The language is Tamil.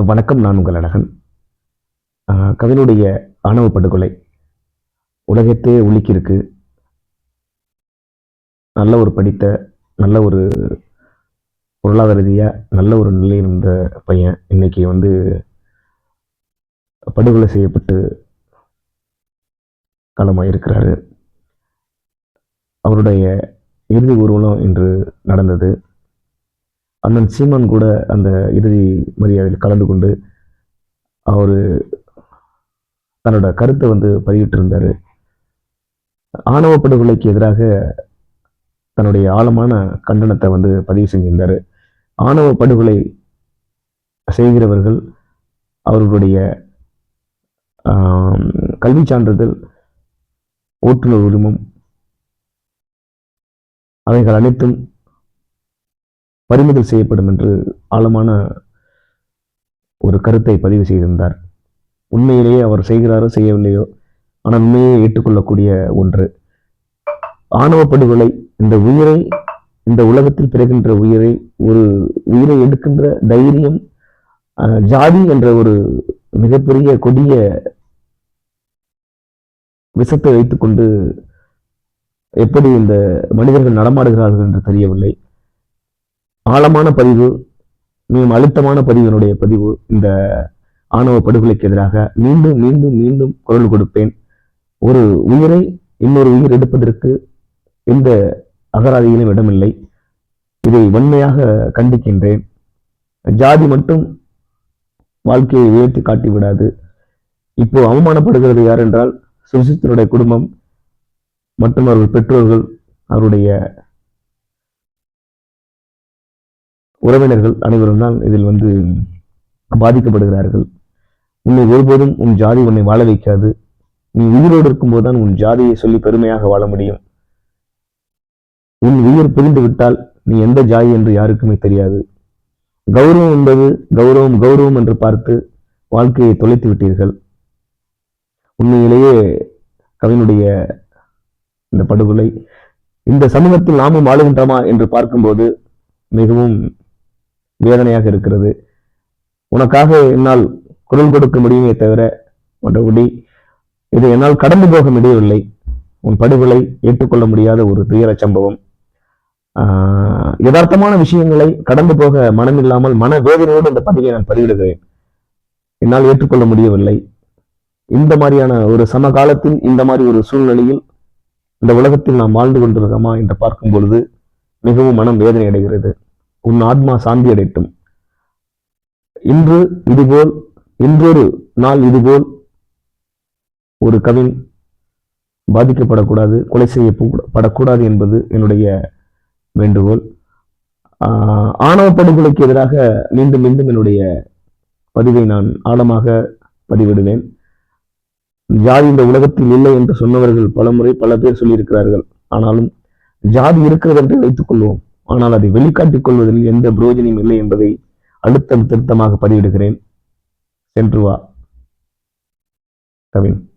வணக்கம் நான் உங்கள் அழகன். கவினுடைய ஆணவ படுகொலை உலகத்தே உலுக்கியிருக்கு. நல்ல ஒரு படித்த நல்ல ஒரு பொருளாதார ரீதியாக நல்ல ஒரு நிலையில் இருந்த பையன். இன்னைக்கு வந்து படுகொலை செய்யப்பட்டு காலமாக இருக்கிறாரு. அவருடைய இறுதி ஊர்வலம் இன்று நடந்தது. அண்ணன் சீமான் கூட அந்த இறுதி மரியாதையில் கலந்து கொண்டு அவர் தன்னோட கருத்தை வந்து பதிவிட்டிருந்தார். ஆணவ படுகொலைக்கு எதிராக தன்னுடைய ஆழமான கண்டனத்தை வந்து பதிவு செஞ்சிருந்தார். ஆணவ படுகொலை செய்கிறவர்கள் அவர்களுடைய கல்வி கல்விச் சான்றிதழ் ஓட்டுநர் உரிமம் அவைகள் அனைத்தும் பறிமுதல் செய்யப்படும் என்று ஆழமான ஒரு கருத்தை பதிவு செய்திருந்தார். உண்மையிலேயே அவர் செய்கிறாரோ செய்யவில்லையோ ஆனால் உண்மையை ஏற்றுக்கொள்ளக்கூடிய ஒன்று. ஆணவ படுகொலை இந்த உயிரை இந்த உலகத்தில் பிறகின்ற உயிரை ஒரு உயிரை எடுக்கின்ற தைரியம் ஜாதி என்ற ஒரு மிகப்பெரிய கொடிய விஷத்தை வைத்துக்கொண்டு எப்படி இந்த மனிதர்கள் நடமாடுகிறார்கள் என்று தெரியவில்லை. ஆழமான பதிவு மிகவும் அழுத்தமான பதிவினுடைய பதிவு இந்த ஆணவ படுகொலைக்கு எதிராக மீண்டும் மீண்டும் மீண்டும் குரல் கொடுப்பேன். ஒரு உயிரை இன்னொரு உயிர் எடுப்பதற்கு எந்த அகராதியிலும் இடமில்லை. இதை வன்மையாக கண்டிக்கின்றேன். ஜாதி மட்டும் வாழ்க்கையை உயர்த்தி காட்டி விடாது இப்போ அவமானப்படுகிறது யார் என்றால் சுசித்தனுடைய குடும்பம் மற்றும் அவர்கள் பெற்றோர்கள் அவருடைய உறவினர்கள் அனைவரும் தான் இதில் வந்து பாதிக்கப்படுகிறார்கள். உன்னை ஒருபோதும் உன் ஜாதி உன்னை வாழ வைக்காது. நீ உயிரோடு இருக்கும்போது தான் உன் ஜாதியை சொல்லி பெருமையாக வாழ முடியும். உன் உயிர் புரிந்து விட்டால் நீ எந்த ஜாதி என்று யாருக்குமே தெரியாது. கௌரவம் என்பது கௌரவம் கௌரவம் என்று பார்த்து வாழ்க்கையை தொலைத்து விட்டீர்கள். உண்மையிலேயே கவினுடைய இந்த படுகொலை இந்த சமூகத்தில் நாமும் வாழுகின்றோமா என்று பார்க்கும்போது மிகவும் வேதனையாக இருக்கிறது. உனக்காக என்னால் குரல் கொடுக்க முடியுமே தவிர மற்றபடி இதை என்னால் கடந்து போக முடியவில்லை. உன் படுகொலை ஏற்றுக்கொள்ள முடியாத ஒரு துயர சம்பவம். ஆஹ் யதார்த்தமான விஷயங்களை கடந்து போக மனமில்லாமல் மன வேதனையோடு இந்த பதிவை நான் பதிவிடுகிறேன். என்னால் ஏற்றுக்கொள்ள முடியவில்லை. இந்த மாதிரியான ஒரு சமகாலத்தில் இந்த மாதிரி ஒரு சூழ்நிலையில் இந்த உலகத்தில் நாம் வாழ்ந்து கொண்டிருக்கோமா என்று பார்க்கும் பொழுது மிகவும் மனம் வேதனை அடைகிறது உன் ஆத்மா சாந்தி அடையட்டும் இன்று இதுபோல் இன்றொரு நாள் இதுபோல் ஒரு கவின் பாதிக்கப்படக்கூடாது கொலை செய்யப்படக்கூடாது என்பது என்னுடைய வேண்டுகோள். ஆஹ் ஆணவ படுகொலைக்கு எதிராக மீண்டும் மீண்டும் என்னுடைய பதிவை நான் ஆழமாக பதிவிடுவேன். ஜாதி இந்த உலகத்தில் இல்லை என்று சொன்னவர்கள் பலமுறை பல பேர் சொல்லியிருக்கிறார்கள். ஆனாலும் ஜாதி இருக்கிறது என்று வைத்துக் கொள்வோம் ஆனால் அதை வெளிக்காட்டிக் கொள்வதில் எந்த புரோஜனையும் இல்லை என்பதை அழுத்தம் திருத்தமாக பதிவிடுகிறேன். சென்று வா. கவின்.